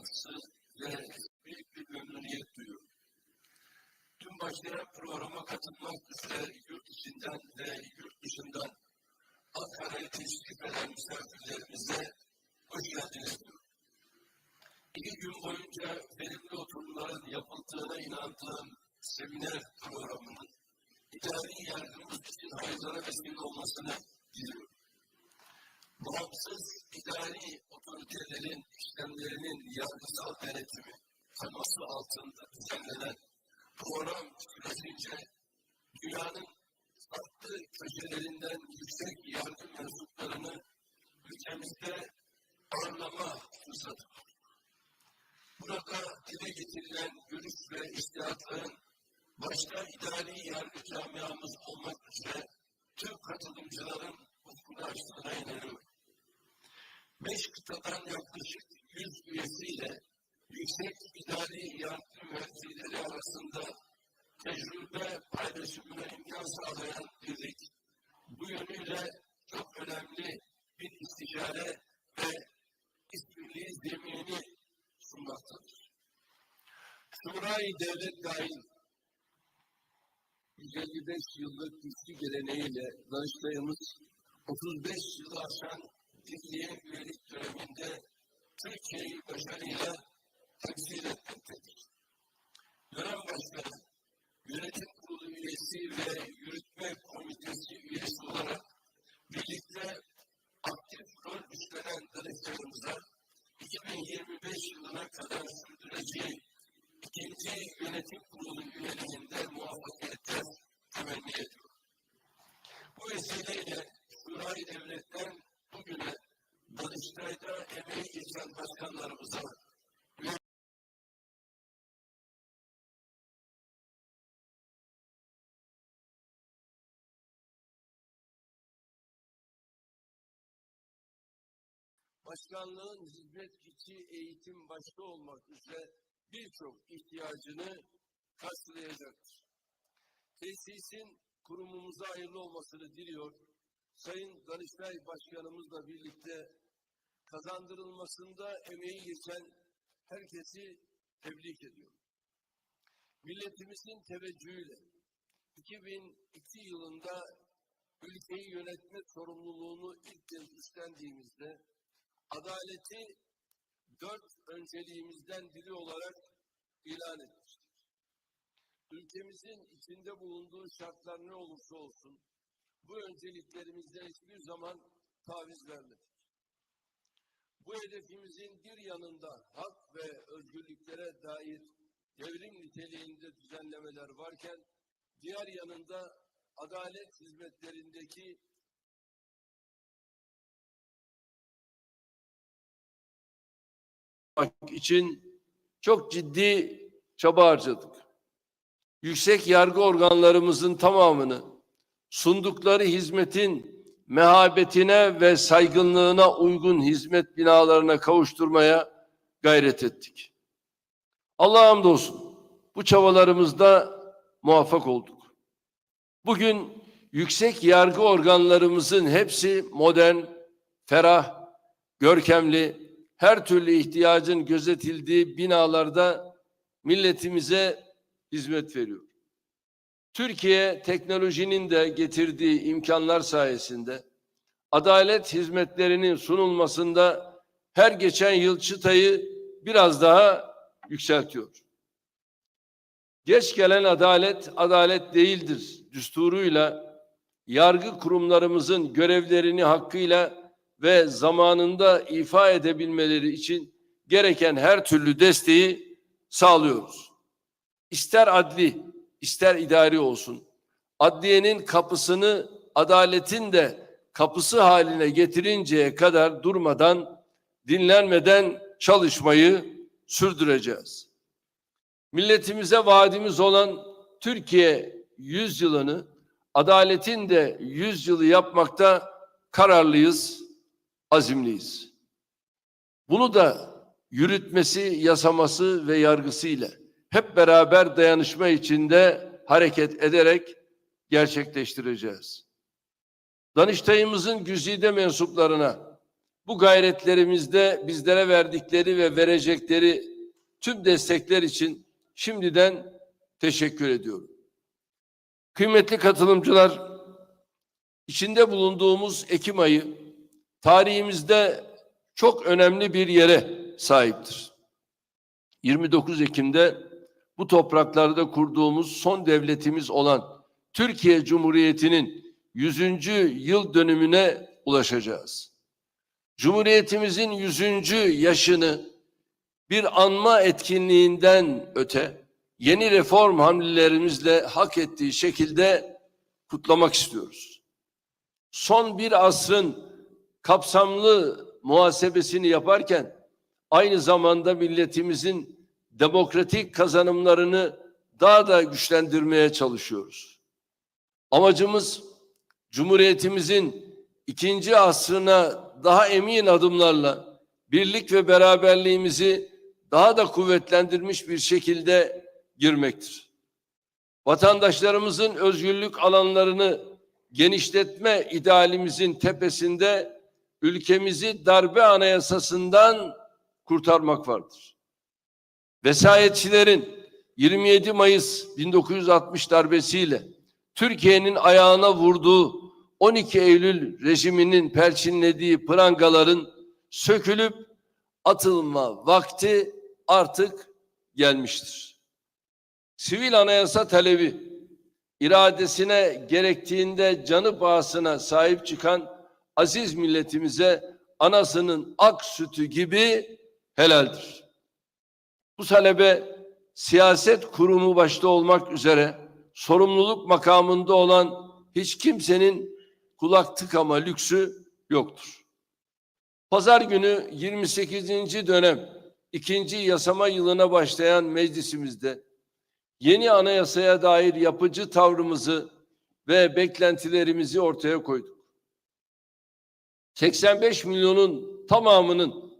bağlantısı ve büyük bir memnuniyet duyuyorum. Tüm başlayan programa katılmak üzere yurt içinden ve yurt dışından Ankara'yı teşrif eden misafirlerimize hoş geldiniz diyorum. İki gün boyunca verimli oturumların yapıldığına inandığım seminer programının idari yargımız için hayırlara vesile olmasını diliyorum. Bağımsız idari otoritelerin işlemlerinin yargısal denetimi teması altında düzenlenen program sürecince dünyanın farklı köşelerinden yüksek yargı mensuplarını ülkemizde ağırlama fırsatı var. Burada dile getirilen görüş ve istihatların başta idari yargı camiamız olmak üzere tüm katılımcıların ufkunu açtığına inanıyorum. Beş kıtadan yaklaşık yüz üyesiyle yüksek idari yargı müezzileri arasında tecrübe paylaşımına imkan sağlayan birlik, bu yönüyle çok önemli bir istişare ve işbirliği zeminini sunmaktadır. Şurayı devlet dahil 155 yıllık güçlü geleneğiyle Danıştay'ımız 35 yılı aşan birliğe üyelik döneminde Türkiye'yi başarıyla temsil etmektedir. Dönem başkanı, yönetim kurulu üyesi ve yürütme komitesi üyesi olarak birlikte aktif rol üstlenen danıştayımıza 2025 yılına kadar sürdüreceği ikinci yönetim kurulu üyeliğinde muvaffakiyetler temenni ediyorum. Bu vesileyle Şurayı Devlet'ten bugüne Danıştay'da emeği geçen başkanlarımıza başkanlığın hizmet içi eğitim başta olmak üzere birçok ihtiyacını karşılayacaktır. Tesisin kurumumuza hayırlı olmasını diliyor. Sayın Danıştay Başkanımızla birlikte kazandırılmasında emeği geçen herkesi tebrik ediyorum. Milletimizin teveccühüyle 2002 yılında ülkeyi yönetme sorumluluğunu ilk kez üstlendiğimizde adaleti dört önceliğimizden biri olarak ilan etmiştir. Ülkemizin içinde bulunduğu şartlar ne olursa olsun bu önceliklerimizden hiçbir zaman taviz vermedik. Bu hedefimizin bir yanında hak ve özgürlüklere dair devrim niteliğinde düzenlemeler varken diğer yanında adalet hizmetlerindeki için çok ciddi çaba harcadık. Yüksek yargı organlarımızın tamamını sundukları hizmetin mehabetine ve saygınlığına uygun hizmet binalarına kavuşturmaya gayret ettik. Allah'a hamdolsun bu çabalarımızda muvaffak olduk. Bugün yüksek yargı organlarımızın hepsi modern, ferah, görkemli, her türlü ihtiyacın gözetildiği binalarda milletimize hizmet veriyor. Türkiye teknolojinin de getirdiği imkanlar sayesinde adalet hizmetlerinin sunulmasında her geçen yıl çıtayı biraz daha yükseltiyor. Geç gelen adalet adalet değildir düsturuyla yargı kurumlarımızın görevlerini hakkıyla ve zamanında ifa edebilmeleri için gereken her türlü desteği sağlıyoruz. İster adli, ister idari olsun. Adliyenin kapısını adaletin de kapısı haline getirinceye kadar durmadan, dinlenmeden çalışmayı sürdüreceğiz. Milletimize vaadimiz olan Türkiye yüzyılını adaletin de yüzyılı yapmakta kararlıyız, azimliyiz. Bunu da yürütmesi, yasaması ve yargısıyla hep beraber dayanışma içinde hareket ederek gerçekleştireceğiz. Danıştayımızın güzide mensuplarına bu gayretlerimizde bizlere verdikleri ve verecekleri tüm destekler için şimdiden teşekkür ediyorum. Kıymetli katılımcılar, içinde bulunduğumuz Ekim ayı tarihimizde çok önemli bir yere sahiptir. 29 Ekim'de bu topraklarda kurduğumuz son devletimiz olan Türkiye Cumhuriyeti'nin 100. yıl dönümüne ulaşacağız. Cumhuriyetimizin 100. yaşını bir anma etkinliğinden öte yeni reform hamlelerimizle hak ettiği şekilde kutlamak istiyoruz. Son bir asrın kapsamlı muhasebesini yaparken aynı zamanda milletimizin demokratik kazanımlarını daha da güçlendirmeye çalışıyoruz. Amacımız Cumhuriyetimizin ikinci asrına daha emin adımlarla birlik ve beraberliğimizi daha da kuvvetlendirmiş bir şekilde girmektir. Vatandaşlarımızın özgürlük alanlarını genişletme idealimizin tepesinde ülkemizi darbe anayasasından kurtarmak vardır. Vesayetçilerin 27 Mayıs 1960 darbesiyle Türkiye'nin ayağına vurduğu 12 Eylül rejiminin perçinlediği prangaların sökülüp atılma vakti artık gelmiştir. Sivil anayasa talebi iradesine gerektiğinde canı pahasına sahip çıkan aziz milletimize anasının ak sütü gibi helaldir. Bu talebe siyaset kurumu başta olmak üzere sorumluluk makamında olan hiç kimsenin kulak tıkama lüksü yoktur. Pazar günü 28. dönem ikinci yasama yılına başlayan meclisimizde yeni anayasaya dair yapıcı tavrımızı ve beklentilerimizi ortaya koyduk. 85 milyonun tamamının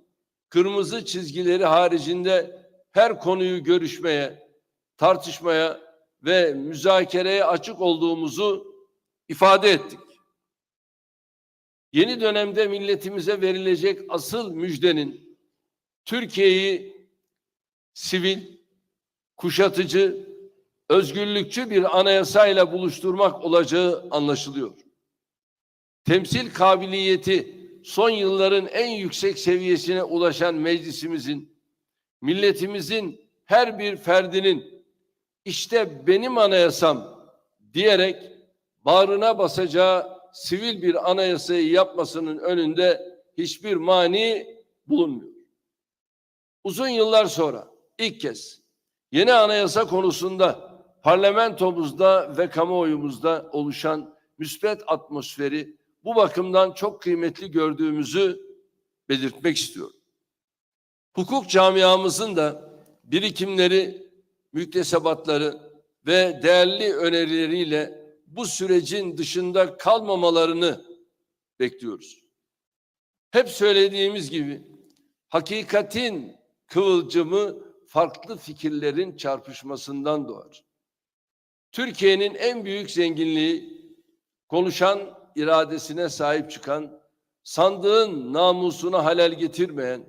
kırmızı çizgileri haricinde her konuyu görüşmeye, tartışmaya ve müzakereye açık olduğumuzu ifade ettik. Yeni dönemde milletimize verilecek asıl müjdenin Türkiye'yi sivil, kuşatıcı, özgürlükçü bir anayasayla buluşturmak olacağı anlaşılıyor. Temsil kabiliyeti son yılların en yüksek seviyesine ulaşan meclisimizin, milletimizin her bir ferdinin işte benim anayasam diyerek bağrına basacağı sivil bir anayasayı yapmasının önünde hiçbir mani bulunmuyor. Uzun yıllar sonra ilk kez yeni anayasa konusunda parlamentomuzda ve kamuoyumuzda oluşan müspet atmosferi bu bakımdan çok kıymetli gördüğümüzü belirtmek istiyorum. Hukuk camiamızın da birikimleri, müktesebatları ve değerli önerileriyle bu sürecin dışında kalmamalarını bekliyoruz. Hep söylediğimiz gibi hakikatin kıvılcımı farklı fikirlerin çarpışmasından doğar. Türkiye'nin en büyük zenginliği konuşan iradesine sahip çıkan, sandığın namusuna halel getirmeyen,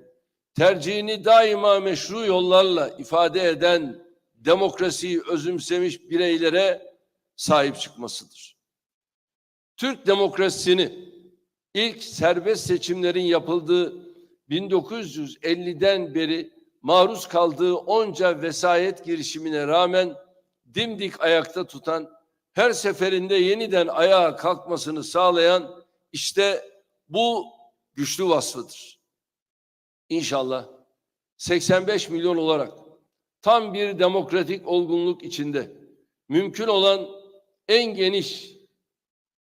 tercihini daima meşru yollarla ifade eden demokrasiyi özümsemiş bireylere sahip çıkmasıdır. Türk demokrasisini ilk serbest seçimlerin yapıldığı 1950'den beri maruz kaldığı onca vesayet girişimine rağmen dimdik ayakta tutan, her seferinde yeniden ayağa kalkmasını sağlayan işte bu güçlü vasfıdır. İnşallah 85 milyon olarak tam bir demokratik olgunluk içinde mümkün olan en geniş,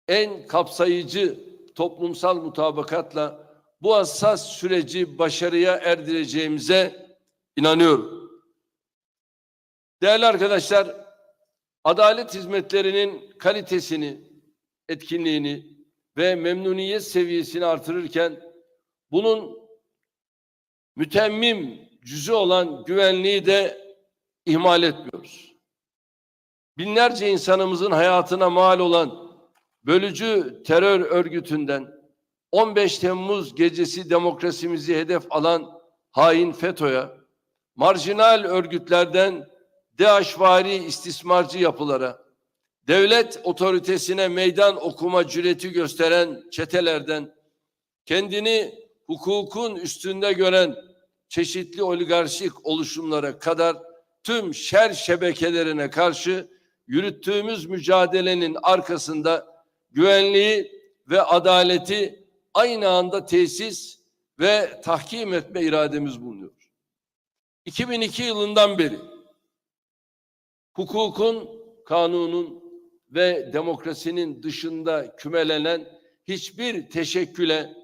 en kapsayıcı toplumsal mutabakatla bu hassas süreci başarıya erdireceğimize inanıyorum. Değerli arkadaşlar, adalet hizmetlerinin kalitesini, etkinliğini ve memnuniyet seviyesini artırırken bunun mütemmim cüzü olan güvenliği de ihmal etmiyoruz. Binlerce insanımızın hayatına mal olan bölücü terör örgütünden 15 Temmuz gecesi demokrasimizi hedef alan hain FETÖ'ye, marjinal örgütlerden DAEŞvari istismarcı yapılara, devlet otoritesine meydan okuma cüreti gösteren çetelerden, kendini hukukun üstünde gören çeşitli oligarşik oluşumlara kadar tüm şer şebekelerine karşı yürüttüğümüz mücadelenin arkasında güvenliği ve adaleti aynı anda tesis ve tahkim etme irademiz bulunuyor. 2002 yılından beri hukukun, kanunun ve demokrasinin dışında kümelenen hiçbir teşekküle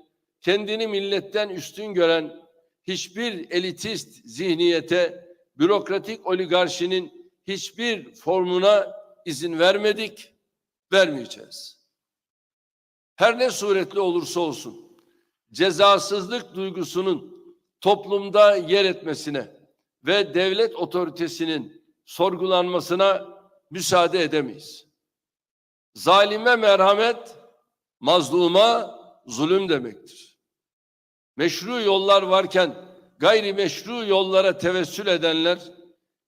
kendini milletten üstün gören hiçbir elitist zihniyete, bürokratik oligarşinin hiçbir formuna izin vermedik, vermeyeceğiz. Her ne suretli olursa olsun cezasızlık duygusunun toplumda yer etmesine ve devlet otoritesinin sorgulanmasına müsaade edemeyiz. Zalime merhamet, mazluma zulüm demektir. Meşru yollar varken gayrimeşru yollara tevessül edenler,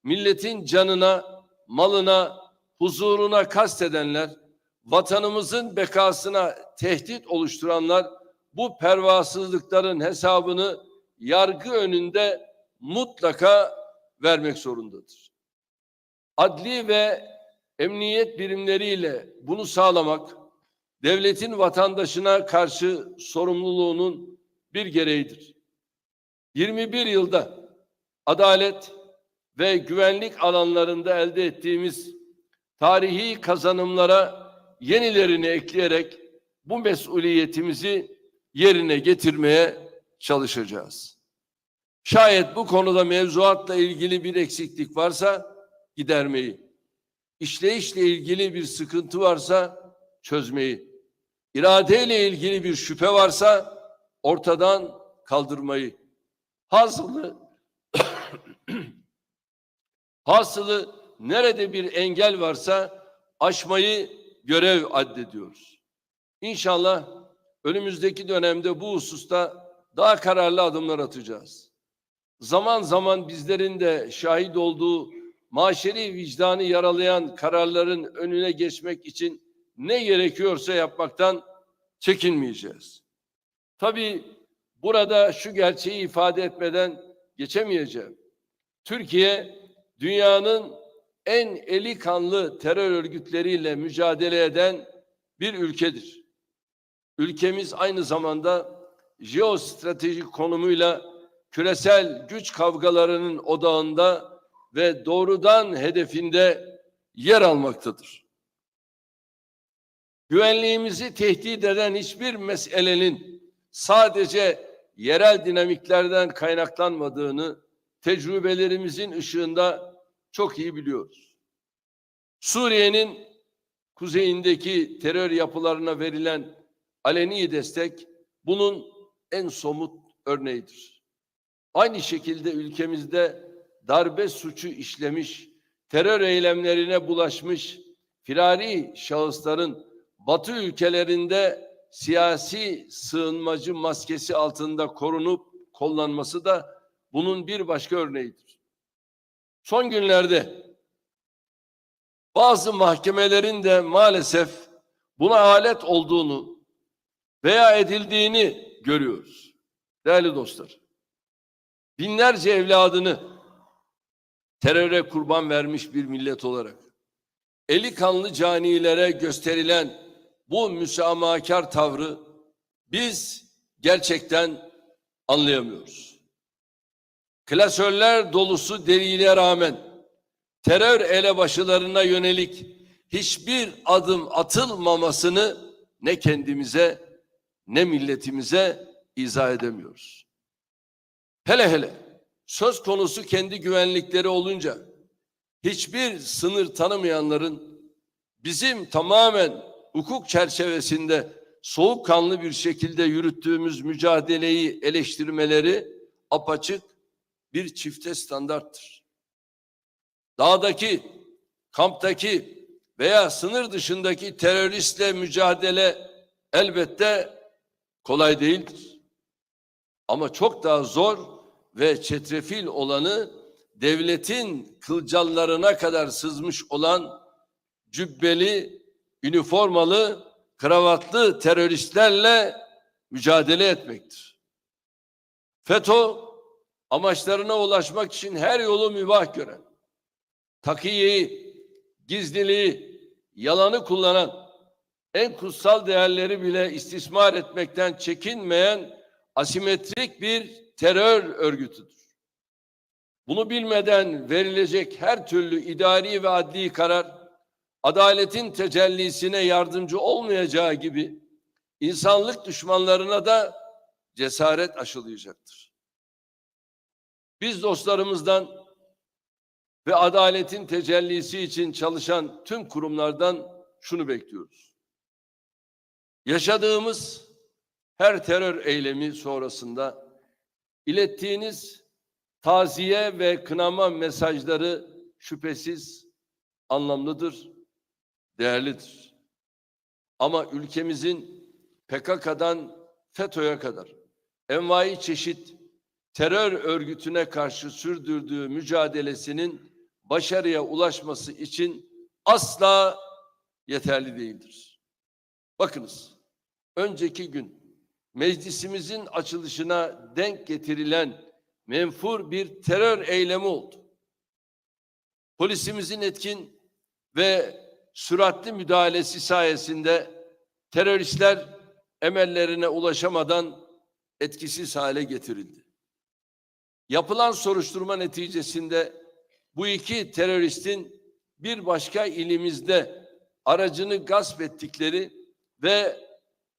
milletin canına, malına, huzuruna kastedenler, vatanımızın bekasına tehdit oluşturanlar bu pervasızlıkların hesabını yargı önünde mutlaka vermek zorundadır. Adli ve emniyet birimleriyle bunu sağlamak devletin vatandaşına karşı sorumluluğunun bir gereğidir. 21 yılda adalet ve güvenlik alanlarında elde ettiğimiz tarihi kazanımlara yenilerini ekleyerek bu mesuliyetimizi yerine getirmeye çalışacağız. Şayet bu konuda mevzuatla ilgili bir eksiklik varsa gidermeyi, işleyişle ilgili bir sıkıntı varsa çözmeyi, iradeyle ilgili bir şüphe varsa ortadan kaldırmayı, hasılı hasılı nerede bir engel varsa aşmayı görev addediyoruz. İnşallah önümüzdeki dönemde bu hususta daha kararlı adımlar atacağız. Zaman zaman bizlerin de şahit olduğu maşeri vicdanı yaralayan kararların önüne geçmek için ne gerekiyorsa yapmaktan çekinmeyeceğiz. Tabii burada şu gerçeği ifade etmeden geçemeyeceğim. Türkiye dünyanın en eli kanlı terör örgütleriyle mücadele eden bir ülkedir. Ülkemiz aynı zamanda jeostratejik konumuyla küresel güç kavgalarının odağında ve doğrudan hedefinde yer almaktadır. Güvenliğimizi tehdit eden hiçbir meselenin sadece yerel dinamiklerden kaynaklanmadığını tecrübelerimizin ışığında çok iyi biliyoruz. Suriye'nin kuzeyindeki terör yapılarına verilen aleni destek bunun en somut örneğidir. Aynı şekilde ülkemizde darbe suçu işlemiş, terör eylemlerine bulaşmış firari şahısların Batı ülkelerinde siyasi sığınmacı maskesi altında korunup kollanması da bunun bir başka örneğidir. Son günlerde bazı mahkemelerin de maalesef buna alet olduğunu veya edildiğini görüyoruz. Değerli dostlar, binlerce evladını teröre kurban vermiş bir millet olarak eli kanlı canilere gösterilen bu müsamahakar tavrı biz gerçekten anlayamıyoruz. Klasörler dolusu deliliğe rağmen terör elebaşılarına yönelik hiçbir adım atılmamasını ne kendimize ne milletimize izah edemiyoruz. Hele hele söz konusu kendi güvenlikleri olunca hiçbir sınır tanımayanların bizim tamamen hukuk çerçevesinde soğukkanlı bir şekilde yürüttüğümüz mücadeleyi eleştirmeleri apaçık bir çifte standarttır. Dağdaki, kamptaki veya sınır dışındaki teröristle mücadele elbette kolay değildir. Ama çok daha zor ve çetrefil olanı devletin kılcallarına kadar sızmış olan cübbeli, üniformalı, kravatlı teröristlerle mücadele etmektir. FETÖ amaçlarına ulaşmak için her yolu mübah gören, takiyeyi, gizliliği, yalanı kullanan, en kutsal değerleri bile istismar etmekten çekinmeyen asimetrik bir terör örgütüdür. Bunu bilmeden verilecek her türlü idari ve adli karar, adaletin tecellisine yardımcı olmayacağı gibi insanlık düşmanlarına da cesaret aşılayacaktır. Biz dostlarımızdan ve adaletin tecellisi için çalışan tüm kurumlardan şunu bekliyoruz. Yaşadığımız her terör eylemi sonrasında ilettiğiniz taziye ve kınama mesajları şüphesiz anlamlıdır, değerlidir. Ama ülkemizin PKK'dan FETÖ'ye kadar envai çeşit terör örgütüne karşı sürdürdüğü mücadelesinin başarıya ulaşması için asla yeterli değildir. Bakınız, önceki gün meclisimizin açılışına denk getirilen menfur bir terör eylemi oldu. Polisimizin etkin ve süratli müdahalesi sayesinde teröristler emellerine ulaşamadan etkisiz hale getirildi. Yapılan soruşturma neticesinde bu iki teröristin bir başka ilimizde aracını gasp ettikleri ve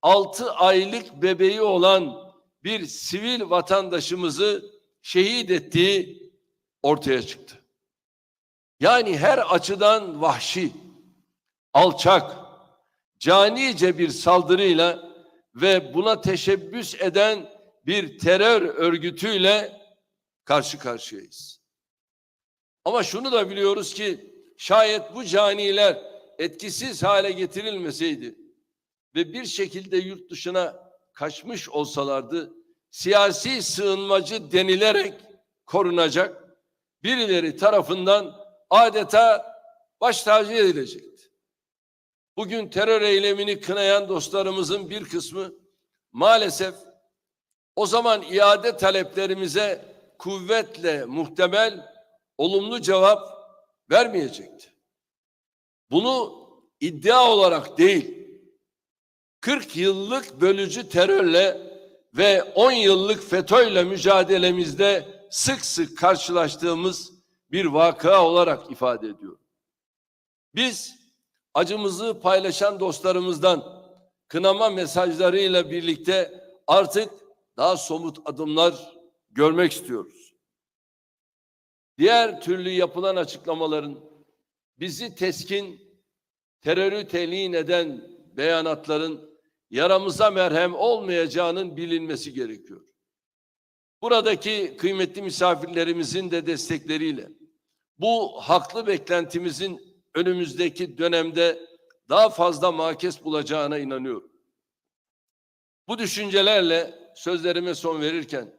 6 aylık bebeği olan bir sivil vatandaşımızı şehit ettiği ortaya çıktı. Yani her açıdan vahşi, alçak, canice bir saldırıyla ve buna teşebbüs eden bir terör örgütüyle karşı karşıyayız. Ama şunu da biliyoruz ki şayet bu caniler etkisiz hale getirilmeseydi ve bir şekilde yurt dışına kaçmış olsalardı siyasi sığınmacı denilerek korunacak birileri tarafından adeta baş tacı edilecekti. Bugün terör eylemini kınayan dostlarımızın bir kısmı maalesef o zaman iade taleplerimize kuvvetle muhtemel olumlu cevap vermeyecekti. Bunu iddia olarak değil, 40 yıllık bölücü terörle ve 10 yıllık FETÖ'yle mücadelemizde sık sık karşılaştığımız bir vakıa olarak ifade ediyor. Biz acımızı paylaşan dostlarımızdan kınama mesajlarıyla birlikte artık daha somut adımlar görmek istiyoruz. Diğer türlü yapılan açıklamaların bizi teskin, terörü telin eden beyanatların yaramıza merhem olmayacağının bilinmesi gerekiyor. Buradaki kıymetli misafirlerimizin de destekleriyle bu haklı beklentimizin önümüzdeki dönemde daha fazla makes bulacağına inanıyorum. Bu düşüncelerle sözlerime son verirken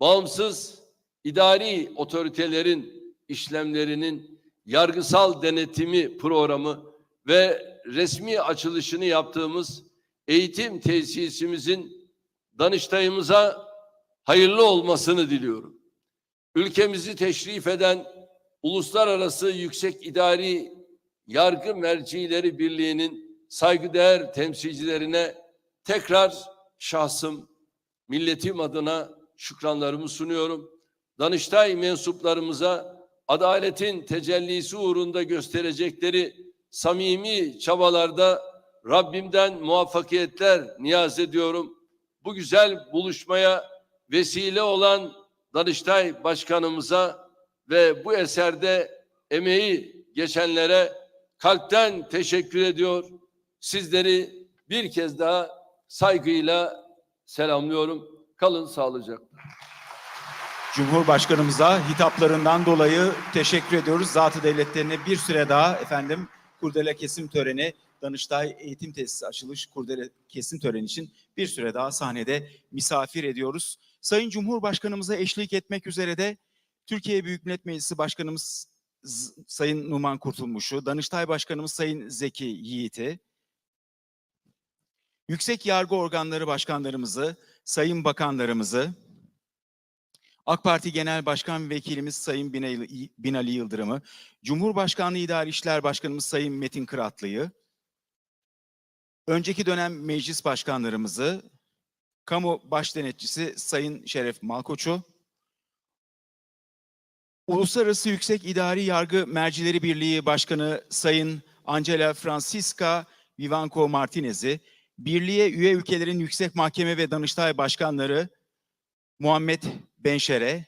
bağımsız idari otoritelerin işlemlerinin yargısal denetimi programı ve resmi açılışını yaptığımız eğitim tesisimizin Danıştay'ımıza hayırlı olmasını diliyorum. Ülkemizi teşrif eden Uluslararası Yüksek İdari Yargı Mercileri Birliği'nin saygıdeğer temsilcilerine tekrar şahsım, milletim adına şükranlarımı sunuyorum. Danıştay mensuplarımıza adaletin tecellisi uğrunda gösterecekleri samimi çabalarda Rabbimden muvaffakiyetler niyaz ediyorum. Bu güzel buluşmaya vesile olan Danıştay Başkanımıza ve bu eserde emeği geçenlere kalpten teşekkür ediyor. Sizleri bir kez daha saygıyla selamlıyorum. Kalın sağlıcakla. Cumhurbaşkanımıza hitaplarından dolayı teşekkür ediyoruz. Zatı devletlerine bir süre daha efendim kurdele kesim töreni Danıştay Eğitim Tesisi açılış kurdele kesim töreni için bir süre daha sahnede misafir ediyoruz. Sayın Cumhurbaşkanımıza eşlik etmek üzere de Türkiye Büyük Millet Meclisi Başkanımız Sayın Numan Kurtulmuş'u, Danıştay Başkanımız Sayın Zeki Yiğit'i, Yüksek Yargı Organları Başkanlarımızı, Sayın Bakanlarımızı, AK Parti Genel Başkan Vekilimiz Sayın Binali, Yıldırım'ı, Cumhurbaşkanlığı İdari İşler Başkanımız Sayın Metin Kıratlı'yı, önceki dönem meclis başkanlarımızı, kamu baş denetçisi Sayın Şeref Malkoç'u, Uluslararası Yüksek İdari Yargı Mercileri Birliği Başkanı Sayın Angela Francisca Vivanco Martinez'i, Birliğe üye ülkelerin Yüksek Mahkeme ve Danıştay Başkanları Muhammed Benşer'e,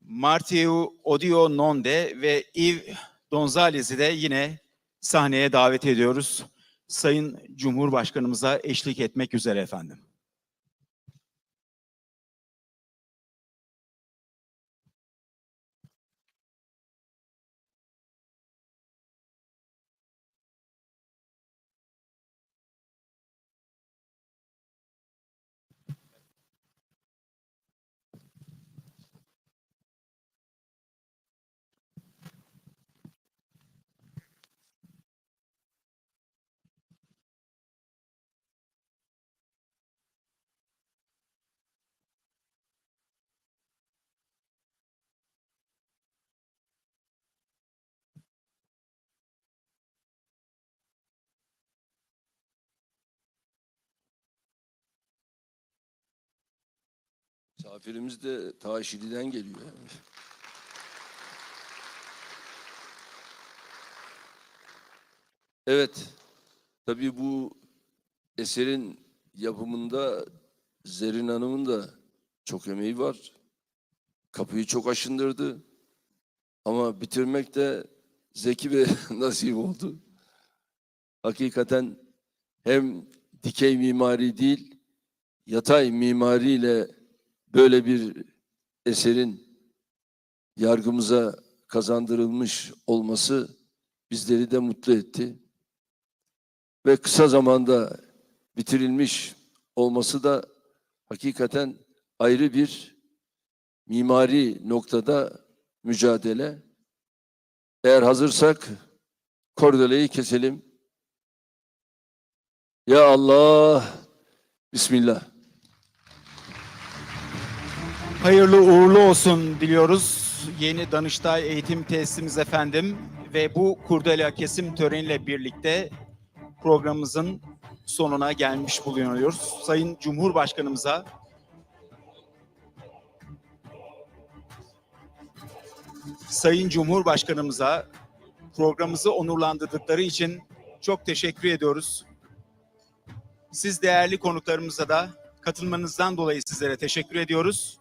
Martiu Odio Nonde ve Yves Donzalez'i de yine sahneye davet ediyoruz. Sayın Cumhurbaşkanımıza eşlik etmek üzere efendim. Misafirimiz de ta Şili'den geliyor. yani. Evet, tabii bu eserin yapımında Zerrin Hanım'ın da çok emeği var. Kapıyı çok aşındırdı. Ama bitirmek de Zeki ve nasip oldu. Hakikaten hem dikey mimari değil, yatay mimariyle böyle bir eserin yargımıza kazandırılmış olması bizleri de mutlu etti. Ve kısa zamanda bitirilmiş olması da hakikaten ayrı bir mimari noktada mücadele. Eğer hazırsak kordeleyi keselim. Ya Allah, Bismillah. Hayırlı uğurlu olsun diliyoruz. Yeni Danıştay Eğitim Tesisimiz efendim ve bu kurdela kesim töreniyle birlikte programımızın sonuna gelmiş bulunuyoruz. Sayın Cumhurbaşkanımıza Sayın Cumhurbaşkanımıza programımızı onurlandırdıkları için çok teşekkür ediyoruz. Siz değerli konuklarımıza da katılmanızdan dolayı sizlere teşekkür ediyoruz.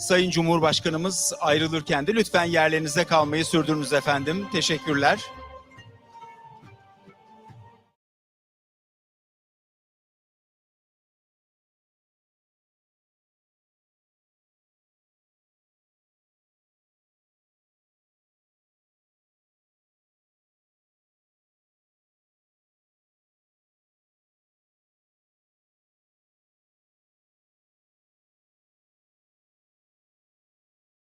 Sayın Cumhurbaşkanımız ayrılırken de lütfen yerlerinize kalmayı sürdürünüz efendim. Teşekkürler.